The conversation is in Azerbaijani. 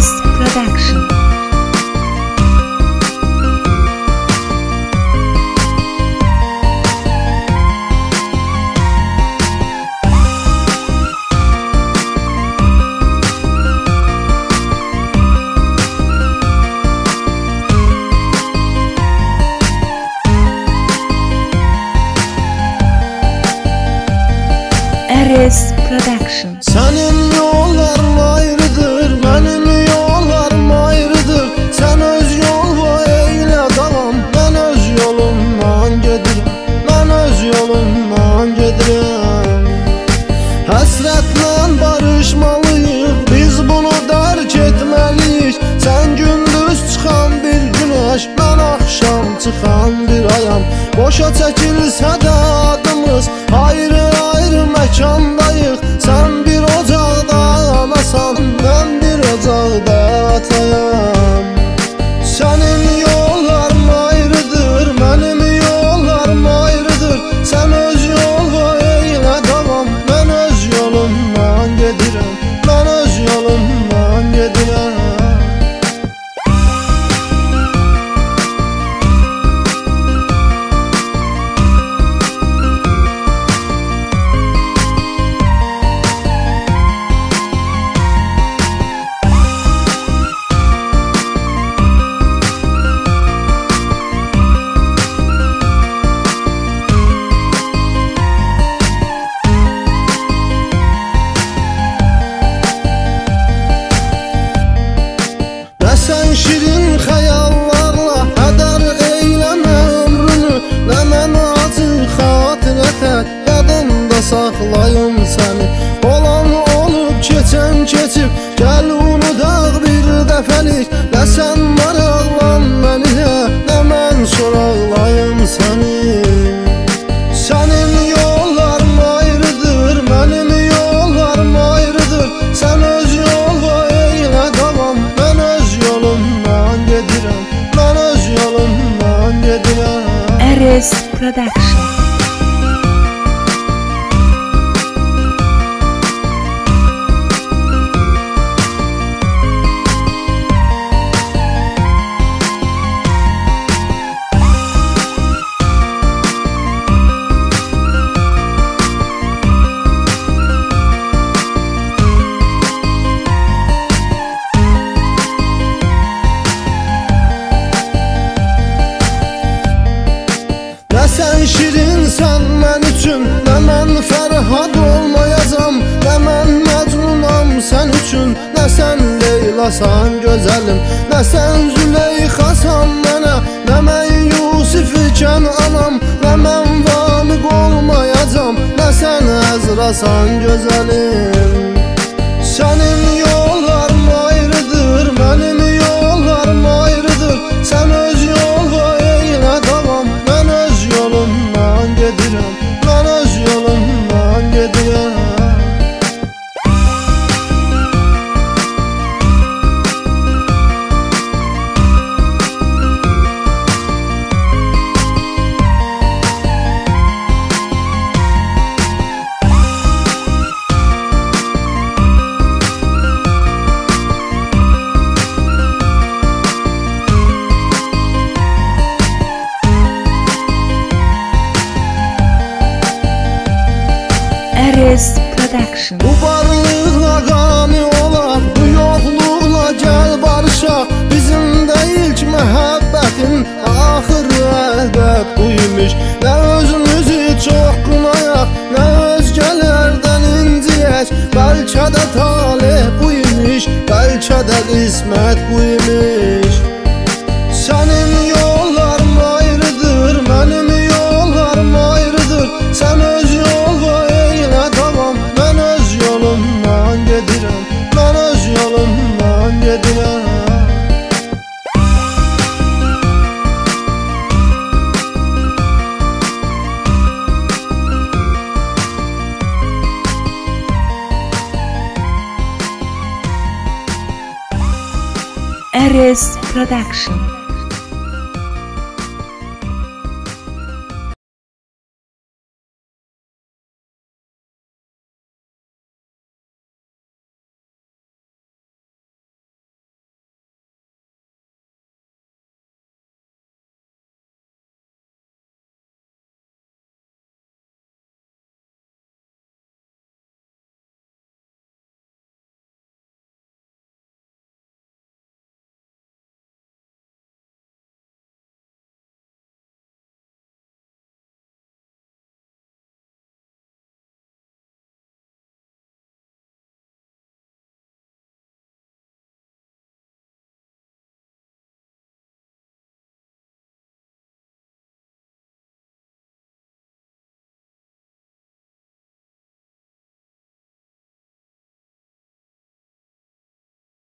Ares Production. Öz yolumdan gedirim Həsrətlə barışmalıyıq, biz bunu dərk etməliyik Sən gündüz çıxan bir günəş, mən axşam çıxan bir ayam. Boşa çəkilsə də adımız, ayrı-ayrı məkandayıq Sən bir ocaqda anasan, mən bir ocaqda atayam saxlayım səni Olan olub, keçən keçib, gəl unudaq bir dəfəlik Nə sən maraqlan məni də, nə mən soraqlayım səni Sənin yolların ayrıdır, mənim yollarım ayrıdır? Sən öz yolva eylə davam, mən öz yolumdan gedirəm Mən öz yolumdan gedirəm Ares Production. Leylasan gözəlim Nə sən Züleyxasan mənə Nə mən Yusif ikən anam. Nə mən Vamiq olmayacam Nə sən Əzrasan gözəlim Sənin yolların ayrıdır, mənim yollarım ayrıdır. Sən öz yolva eylə davam, mən öz yolumdan gedirəm Ares Production. Bu varlıqla qani olar, bu yoxluqla gəl barışaq Bizim də ilk məhəbbətin axırı əlbət bu imiş Nə özümüzü çox qınayaq, nə özgələrdən inciyək Bəlkə də talih bu imiş, bəlkə də qismət bu imiş Ares Production.